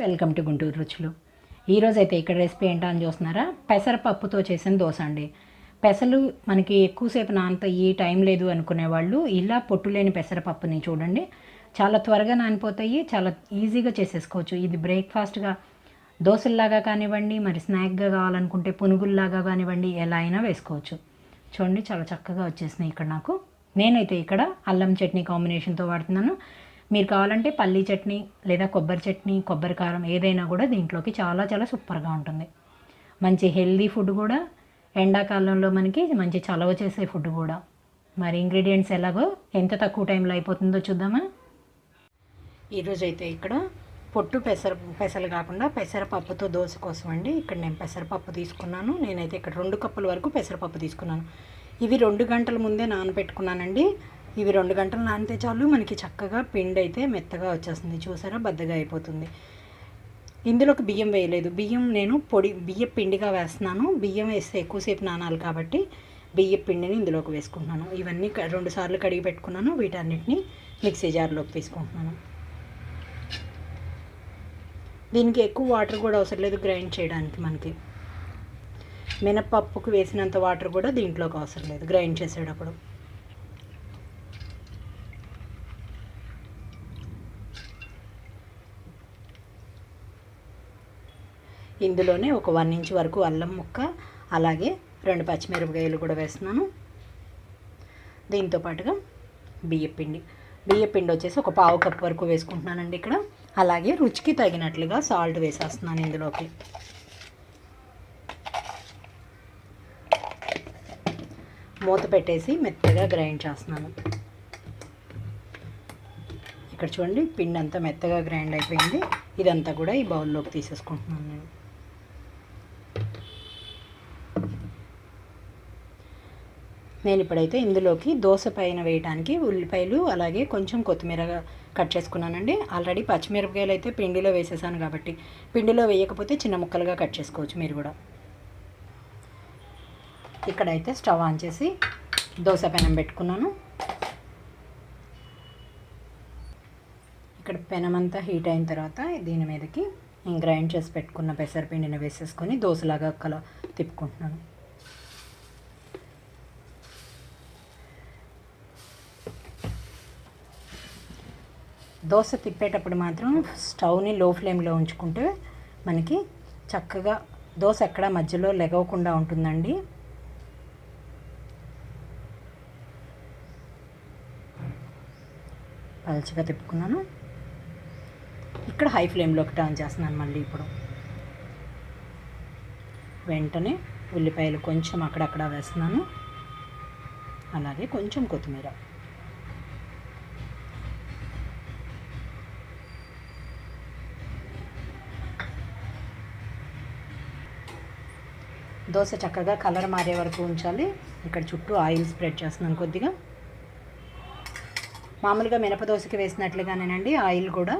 Welcome to Guntur రుచులు. ఈరోజు అయితే ఇక్కడ రెసిపీ ఏంటో అని చూస్తున్నారా? పెసరపప్పుతో చేసిన దోశ అండి. పెసలు మనకి ఎక్కువసేపు నానతాయి టైం లేదు అనుకునే వాళ్ళు ఇలా పొట్టు లేని పెసరపప్పుని చూడండి. చాలా త్వరగా నానిపోతాయి చాలా ఈజీగా చేసేసుకోవచ్చు. ఇది బ్రేక్ఫాస్ట్గా దోశల్లాగా కానివ్వండి మరి స్నాక్గా కావాలనుకుంటే పునుగుల్లాగా కానివ్వండి ఎలా అయినా వేసుకోవచ్చు. చూడండి చాలా చక్కగా వచ్చేసినాయి ఇక్కడ నాకు. నేనైతే ఇక్కడ అల్లం చట్నీ కాంబినేషన్తో వాడుతున్నాను. మీరు కావాలంటే పల్లీ చట్నీ లేదా కొబ్బరి చట్నీ కొబ్బరి కారం ఏదైనా కూడా దీంట్లోకి చాలా చాలా సూపర్గా ఉంటుంది. మంచి హెల్దీ ఫుడ్ కూడా ఎండాకాలంలో మనకి మంచి చలవ చేసే ఫుడ్ కూడా. మరి ఇంగ్రీడియంట్స్ ఎలాగో ఎంత తక్కువ టైంలో అయిపోతుందో చూద్దామా? ఈరోజు అయితే ఇక్కడ పొట్టు పెసర పెసలు కాకుండా పెసరపప్పుతో దోశ కోసం అండి. ఇక్కడ నేను పెసరపప్పు తీసుకున్నాను. నేనైతే ఇక్కడ రెండు కప్పుల వరకు పెసరపప్పు తీసుకున్నాను. ఇవి రెండు గంటల ముందే నానబెట్టుకున్నానండి. ఇవి రెండు గంటలు నానితే చాలు మనకి చక్కగా పిండి అయితే మెత్తగా వచ్చేస్తుంది. చూసారా? బద్దగా అయిపోతుంది. ఇందులోకి బియ్యం వేయలేదు. బియ్యం నేను పొడి బియ్య పిండిగా వేస్తున్నాను. బియ్యం వేస్తే ఎక్కువసేపు నానాలి కాబట్టి బియ్య పిండిని ఇందులోకి వేసుకుంటున్నాను. ఇవన్నీ క- రెండు సార్లు కడిగి పెట్టుకున్నాను. వీటన్నిటిని మిక్సీ జార్లోకి తీసుకుంటున్నాను. దీనికి ఎక్కువ వాటర్ కూడా అవసరం లేదు గ్రైండ్ చేయడానికి మనకి. మినపప్పుకు వేసినంత వాటర్ కూడా దీంట్లోకి అవసరం లేదు గ్రైండ్ చేసేటప్పుడు. ఇందులోనే ఒక వన్ ఇంచ్ వరకు అల్లం ముక్క అలాగే రెండు పచ్చిమిరపకాయలు కూడా వేస్తున్నాను. దీంతో పాటుగా బియ్యపిండి బియ్యపిండి వచ్చేసి ఒక పావు కప్ వరకు వేసుకుంటున్నానండి ఇక్కడ. అలాగే రుచికి తగినట్లుగా సాల్ట్ వేసేస్తున్నాను ఇందులోకి. మూత పెట్టేసి మెత్తగా గ్రైండ్ చేస్తున్నాను. ఇక్కడ చూడండి పిండి అంతా మెత్తగా గ్రైండ్ అయిపోయింది. ఇదంతా కూడా ఈ బౌల్లోకి తీసేసుకుంటున్నాను నేను. నేను ఇప్పుడైతే ఇందులోకి దోశ పైన వేయడానికి ఉల్లిపాయలు అలాగే కొంచెం కొత్తిమీర కట్ చేసుకున్నానండి. ఆల్రెడీ పచ్చిమిరపకాయలు అయితే పిండిలో వేసేసాను కాబట్టి పిండిలో వేయకపోతే చిన్న ముక్కలుగా కట్ చేసుకోవచ్చు మీరు కూడా. ఇక్కడైతే స్టవ్ ఆన్ చేసి దోశ పెనం పెట్టుకున్నాను. ఇక్కడ పెనం అంతా హీట్ అయిన తర్వాత దీని మీదకి నేను గ్రైండ్ చేసి పెట్టుకున్న పెసరపిండిని వేసేసుకొని దోశలాగా కల తిప్పుకుంటున్నాను. దోశ తిప్పేటప్పుడు మాత్రం స్టవ్ని లో ఫ్లేమ్లో ఉంచుకుంటే మనకి చక్కగా దోశ ఎక్కడ మధ్యలో లెగవకుండా ఉంటుందండి. పలచగా తిప్పుకున్నాను. ఇక్కడ హై ఫ్లేమ్లోకి టర్న్ చేస్తున్నాను మళ్ళీ ఇప్పుడు. వెంటనే ఉల్లిపాయలు కొంచెం అక్కడక్కడ వేస్తున్నాను. అలాగే కొంచెం కొత్తిమీర. దోశ చక్కగా కలర్ మారే వరకు ఉంచాలి. ఇక్కడ చుట్టూ ఆయిల్ స్ప్రెడ్ చేస్తున్నాను కొద్దిగా. మామూలుగా మినపదోశకి వేసినట్లుగానేనండి ఆయిల్ కూడా.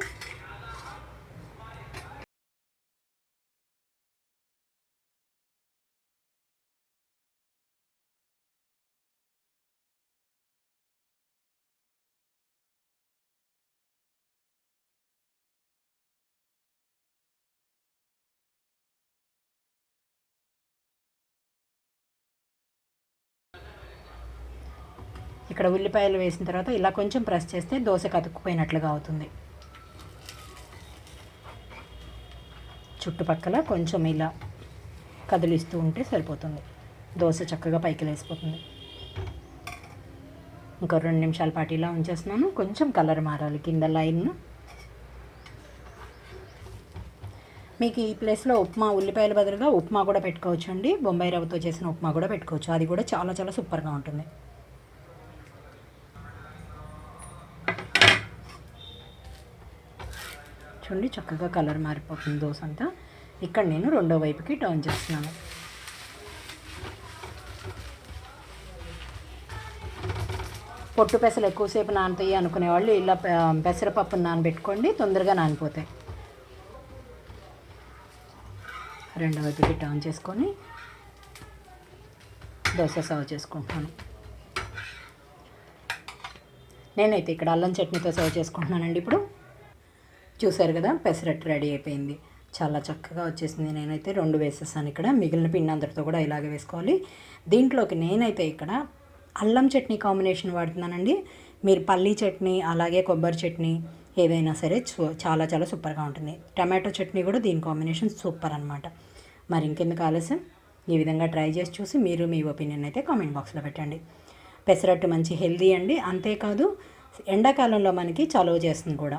ఇక్కడ ఉల్లిపాయలు వేసిన తర్వాత ఇలా కొంచెం ప్రెస్ చేస్తే దోశ కతుక్కుపోయినట్లుగా అవుతుంది. చుట్టుపక్కల కొంచెం ఇలా కదిలిస్తూ ఉంటే సరిపోతుంది. దోశ చక్కగా పైకి లేసిపోతుంది. ఇంకో రెండు నిమిషాల పాటు ఇలా ఉంచేస్తున్నాను. కొంచెం కలర్ మారాలి కింద లైన్. మీకు ఈ ప్లేస్లో ఉప్మా ఉల్లిపాయల బదులుగా ఉప్మా కూడా పెట్టుకోవచ్చు అండి బొంబాయి రవ్వతో చేసిన ఉప్మా కూడా పెట్టుకోవచ్చు. అది కూడా చాలా చాలా సూపర్గా ఉంటుంది. చూడండి చక్కగా కలర్ మారిపోతుంది దోశ అంతా ఇక్కడ నేను రెండో వైపుకి టర్న్ చేస్తున్నాను. పొట్టు పెసలు ఎక్కువసేపు నానతాయి అనుకునే వాళ్ళు ఇలా పెసరపప్పు పెసరపప్పును నానబెట్టుకోండి తొందరగా నానిపోతాయి. రెండో వైపుకి టర్న్ చేసుకొని దోశ సర్వ్ చేసుకుంటున్నాను. నేనైతే ఇక్కడ అల్లం చట్నీతో సర్వ్ చేసుకుంటున్నానండి ఇప్పుడు. చూసారు కదా పెసరట్టు రెడీ అయిపోయింది. చాలా చక్కగా వచ్చేసింది. నేనైతే రెండు వేసేసాను ఇక్కడ. మిగిలిన పిండి అందరితో కూడా ఇలాగే వేసుకోవాలి. దీంట్లోకి నేనైతే ఇక్కడ అల్లం చట్నీ కాంబినేషన్ వాడుతున్నానండి. మీరు పల్లీ చట్నీ అలాగే కొబ్బరి చట్నీ ఏదైనా సరే చాలా చాలా సూపర్గా ఉంటుంది. టమాటో చట్నీ కూడా దీని కాంబినేషన్ సూపర్ అనమాట మరి ఇంకెందుకు ఆలస్యం? ఈ విధంగా ట్రై చేసి చూసి మీరు మీ ఒపీనియన్ అయితే కామెంట్ బాక్స్లో పెట్టండి. పెసరట్టు మంచి హెల్దీ అండి. అంతేకాదు ఎండాకాలంలో మనకి చలువ చేస్తుంది కూడా.